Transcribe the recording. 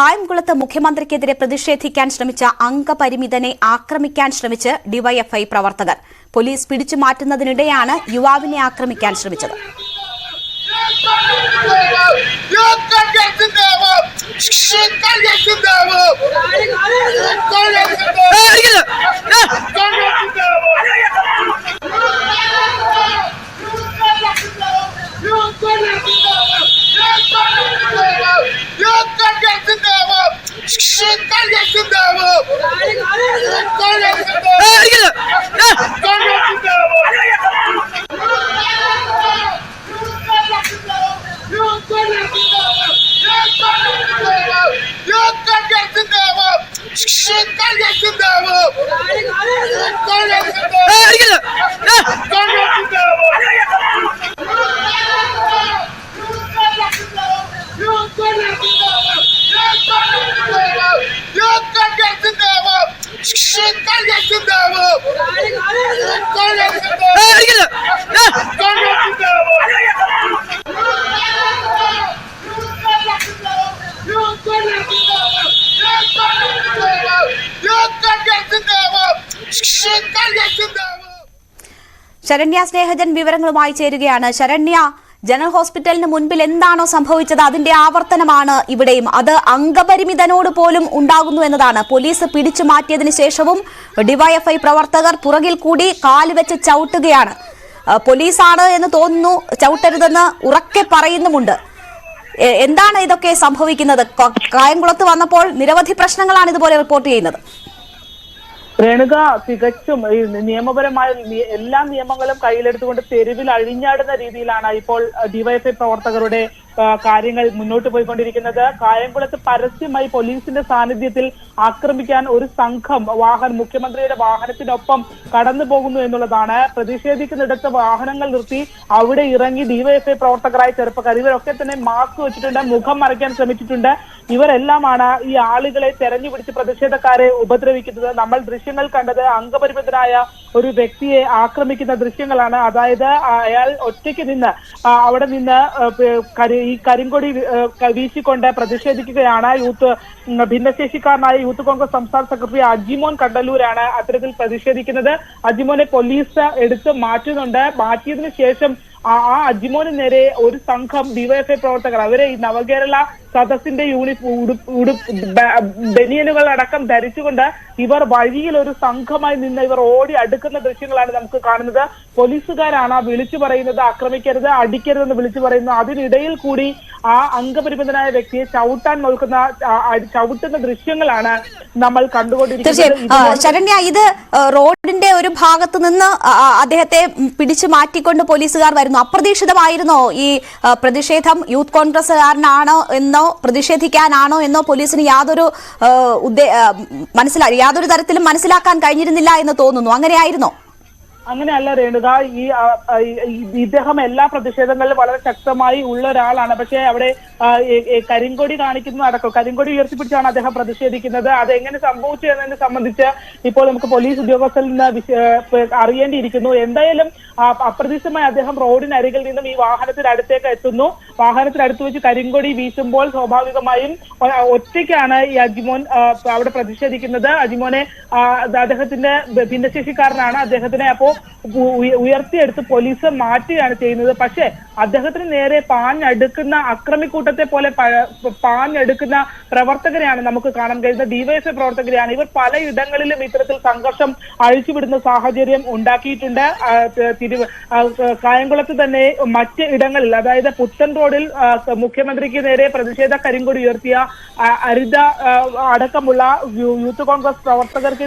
കായംകുളത്ത് മുഖ്യമന്ത്രിക്കെതിരെ പ്രതിഷേധിക്കാൻ ശ്രമിച്ച അംഗപരിമിതനെ ആക്രമിക്കാൻ ശ്രമിച്ച് ഡിവൈഎഫ്ഐ പ്രവർത്തകർ. പോലീസ് പിടിച്ചു മാറ്റുന്നതിനിടെയാണ് യുവാവിനെ ആക്രമിക്കാൻ ശ്രമിച്ചത്. జిందాబో కాంగ్రెస్ జిందాబో కాంగ్రెస్ జిందాబో Ergele! Ergele! ശരണ്യ സ്നേഹജൻ വിവരങ്ങളുമായി ചേരുകയാണ്. ശരണ്യ ജനറൽ ഹോസ്പിറ്റലിന് മുൻപിൽ എന്താണോ സംഭവിച്ചത്? അതിന്റെ ആവർത്തനമാണ് ഇവിടെയും. അത് അംഗപരിമിതനോട് പോലും ഉണ്ടാകുന്നു എന്നതാണ്. പോലീസ് പിടിച്ചു മാറ്റിയതിനു ശേഷവും ഡിവൈഎഫ്ഐ പ്രവർത്തകർ പുറകിൽ കൂടി കാലുവെച്ച് ചവിട്ടുകയാണ്. പോലീസാണ് എന്ന് തോന്നുന്നു ചവിട്ടരുതെന്ന് ഉറക്കെ പറയുന്നുമുണ്ട്. എന്താണ് ഇതൊക്കെ സംഭവിക്കുന്നത്? കായംകുളത്ത് വന്നപ്പോൾ നിരവധി പ്രശ്നങ്ങളാണ് ഇതുപോലെ റിപ്പോർട്ട് ചെയ്യുന്നത്. രേണുക തികച്ചും ഈ നിയമപരമായ എല്ലാ നിയമങ്ങളും കയ്യിലെടുത്തുകൊണ്ട് തെരുവിൽ അഴിഞ്ഞാടുന്ന രീതിയിലാണ് ഇപ്പോൾ ഡിവൈഎഫ്ഐ പ്രവർത്തകരുടെ കാര്യങ്ങൾ മുന്നോട്ട് പോയിക്കൊണ്ടിരിക്കുന്നത്. കായംകുളത്ത് പരസ്യമായി പോലീസിന്റെ സാന്നിധ്യത്തിൽ ആക്രമിക്കാൻ ഒരു സംഘം വാഹനം മുഖ്യമന്ത്രിയുടെ വാഹനത്തിനൊപ്പം കടന്നു പോകുന്നു എന്നുള്ളതാണ്. പ്രതിഷേധിക്കുന്നിടത്ത് വാഹനങ്ങൾ നിർത്തി അവിടെ ഇറങ്ങി ഡിവൈഎഫ്ഐ പ്രവർത്തകരായ ചെറുപ്പക്കാർ ഇവരൊക്കെ തന്നെ മാസ്ക് വെച്ചിട്ടുണ്ട് മുഖം മറയ്ക്കാൻ ശ്രമിച്ചിട്ടുണ്ട്. ഇവരെല്ലാമാണ് ഈ ആളുകളെ തെരഞ്ഞു പിടിച്ച് പ്രതിഷേധക്കാരെ ഉപദ്രവിക്കുന്നത്. നമ്മൾ ദൃശ്യങ്ങൾ കണ്ടത് അംഗപരിമിതനായ ഒരു വ്യക്തിയെ ആക്രമിക്കുന്ന ദൃശ്യങ്ങളാണ്. അതായത് അയാൾ ഒറ്റയ്ക്ക് നിന്ന് അവിടെ നിന്ന് ഈ കരിങ്കൊടി വീശിക്കൊണ്ട് പ്രതിഷേധിക്കുകയാണ് യൂത്ത് ഭിന്നശേഷിക്കാരനായ യൂത്ത് കോൺഗ്രസ് സംസ്ഥാന സെക്രട്ടറി അജിമോൻ കണ്ടല്ലൂരാണ് അത്തരത്തിൽ പ്രതിഷേധിക്കുന്നത്. അജിമോനെ പോലീസ് എടുത്ത് മാറ്റുന്നുണ്ട്. മാറ്റിയതിനു ശേഷം ആ അജിമോന് നേരെ ഒരു സംഘം ഡിവൈഎഫ്ഐ പ്രവർത്തകർ അവരെ ഈ നവകേരള സദസ്സിന്റെ യൂണിഫോം ഉടുപ്പ് ബനിയനുകൾ അടക്കം ധരിച്ചുകൊണ്ട് ഇവർ വഴിയിൽ ഒരു സംഘമായി നിന്ന് ഇവർ ഓടി അടുക്കുന്ന ദൃശ്യങ്ങളാണ് നമുക്ക് കാണുന്നത്. പോലീസുകാരാണ് വിളിച്ചു പറയുന്നത് ആക്രമിക്കരുത് അടിക്കരുതെന്ന് വിളിച്ചു പറയുന്നു. അതിനിടയിൽ കൂടി ആ അംഗപരിമിതനായ വ്യക്തിയെ ചവിട്ടാൻ നോക്കുന്ന ചവിട്ടുന്ന ദൃശ്യങ്ങളാണ് നമ്മൾ കണ്ടുകൊണ്ടിരിക്കുന്നത്. ശരണ്യ ഇത് റോഡിന്റെ ഒരു ഭാഗത്ത് നിന്ന് അദ്ദേഹത്തെ പിടിച്ചു മാറ്റിക്കൊണ്ട് പോലീസുകാർ വരുന്നു. അപ്രതീക്ഷിതമായിരുന്നോ ഈ പ്രതിഷേധം? യൂത്ത് കോൺഗ്രസ്സുകാരനാണോ എന്നോ പ്രതിഷേധിക്കാനാണോ എന്നോ പോലീസിന് യാതൊരു മനസ്സിലാ യാതൊരു തരത്തിലും മനസ്സിലാക്കാൻ കഴിഞ്ഞിരുന്നില്ല എന്ന് തോന്നുന്നു. അങ്ങനെയായിരുന്നോ? അങ്ങനെയല്ല രേണുക ഈ ഇദ്ദേഹം എല്ലാ പ്രതിഷേധങ്ങളിലും വളരെ ശക്തമായി ഉള്ള ഒരാളാണ്. പക്ഷേ അവിടെ കരിങ്കൊടി കാണിക്കുന്നത് അടക്കം കരിങ്കൊടി ഉയർത്തിപ്പിടിച്ചാണ് അദ്ദേഹം പ്രതിഷേധിക്കുന്നത്. അത് എങ്ങനെ സംഭവിച്ചു എന്നതിനെ സംബന്ധിച്ച് ഇപ്പോൾ നമുക്ക് പോലീസ് ഉദ്യോഗസ്ഥരിൽ നിന്ന് അറിയേണ്ടിയിരിക്കുന്നു. എന്തായാലും അപ്രതീക്ഷിതമായി അദ്ദേഹം റോഡിനരികിൽ നിന്നും ഈ വാഹനത്തിനടുത്തേക്ക് എത്തുന്നു. വാഹനത്തിനടുത്ത് വെച്ച് കരിങ്കൊടി വീശുമ്പോൾ സ്വാഭാവികമായും ഒറ്റയ്ക്കാണ് ഈ അജിമോൻ അവിടെ പ്രതിഷേധിക്കുന്നത്. അജിമോനെ അദ്ദേഹത്തിന്റെ ഭിന്നശേഷിക്കാരനാണ് അദ്ദേഹത്തിനെ. അപ്പോ ഉയർത്തിയെടുത്ത് പോലീസ് മാറ്റുകയാണ് ചെയ്യുന്നത്. പക്ഷേ അദ്ദേഹത്തിന് നേരെ പാഞ്ഞടുക്കുന്ന അക്രമിക്കൂട്ടത്തെ പോലെ പാഞ്ഞെടുക്കുന്ന പ്രവർത്തകരെയാണ് നമുക്ക് കാണാൻ കഴിയുന്നത്. ഡിവൈഎഫ്ഐ പ്രവർത്തകരെയാണ്. ഇവർ പലയിടങ്ങളിലും ഇത്തരത്തിൽ സംഘർഷം അഴിച്ചുവിടുന്ന സാഹചര്യം ഉണ്ടാക്കിയിട്ടുണ്ട്. തിരുവ തിരു കായംകുളത്ത് തന്നെ മറ്റ് ഇടങ്ങളിൽ അതായത് പുത്തൻ റോഡിൽ മുഖ്യമന്ത്രിക്ക് നേരെ പ്രതിഷേധ കരിങ്കൊടി ഉയർത്തിയ അരിത അടക്കമുള്ള യൂത്ത് കോൺഗ്രസ് പ്രവർത്തകർക്ക്